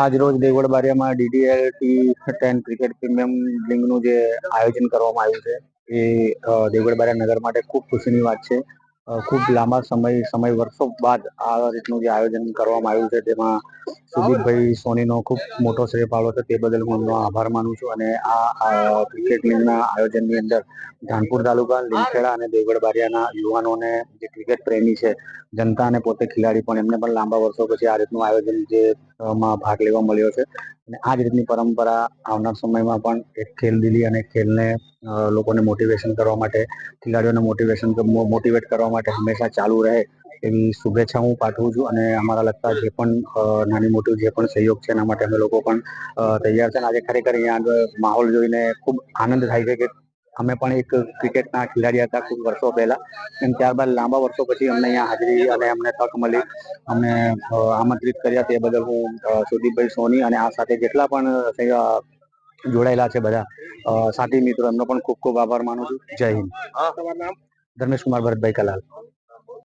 આજ રોજ Devgadh બારિયામાં DDL T ten cricket premium લીગનું જે આયોજન કરવામાં આવ્યું છે, એ દેવગઢ બારિયા નગર માટે ખૂબ ખુશીની વાત છે. ખૂબ લાંબા સમય સમય વર્ષો બાદ આ રીતનું જે આયોજન કરવામાં આવ્યું છે, તેમાં સુદીપભાઈ સોનીનો ખૂબ મોટો શ્રેય ફાળો છે, તે બદલ હું એમનો આભાર માનું છું. અને આ ક્રિકેટ લીગના આયોજનની અંદર ધાનપુર તાલુકા, લીમખેડા અને દેવગઢ બારિયાના યુવાનોને જે ક્રિકેટ પ્રેમી છે જનતા અને પોતે ખેલાડી પણ એમને પણ લાંબા વર્ષો પછી આ રીતનું આયોજન જે માં ભાગ લેવા મળ્યો છે. અને આ જ રીતની પરંપરા આવનાર સમયમાં પણ એક ખેલ દિલી અને ખેલને લોકોને મોટિવેશન કરવા માટે, ખેલાડીઓને મોટિવેશન મોટિવેટ કરવા માટે હંમેશા ચાલુ રહે એવી શુભેચ્છા હું પાઠવું છું અને અમારા લગતા જે પણ નાની મોટી જે પણ સહયોગ છે એના માટે અમે લોકો પણ તૈયાર છે. અને આજે ખરેખર અહીંયા આગળ માહોલ જોઈને ખૂબ આનંદ થાય છે કે અમે પણ એક ક્રિકેટના ખેલાડી હતા ખૂબ વર્ષો પહેલા. અને ત્યારબાદ લાંબા વર્ષો પછી અમને અહીંયા હાજરી અને અમને તક મળી. અમને આમંત્રિત કર્યા તે બદલ હું સુદીપભાઈ સોની અને આ સાથે જેટલા પણ જોડાયેલા છે બધા સાથી મિત્રો એમનો પણ ખૂબ ખૂબ આભાર માનું છું. જય હિન્દ. ધર્મેશ કુમાર ભરતભાઈ કલાલ.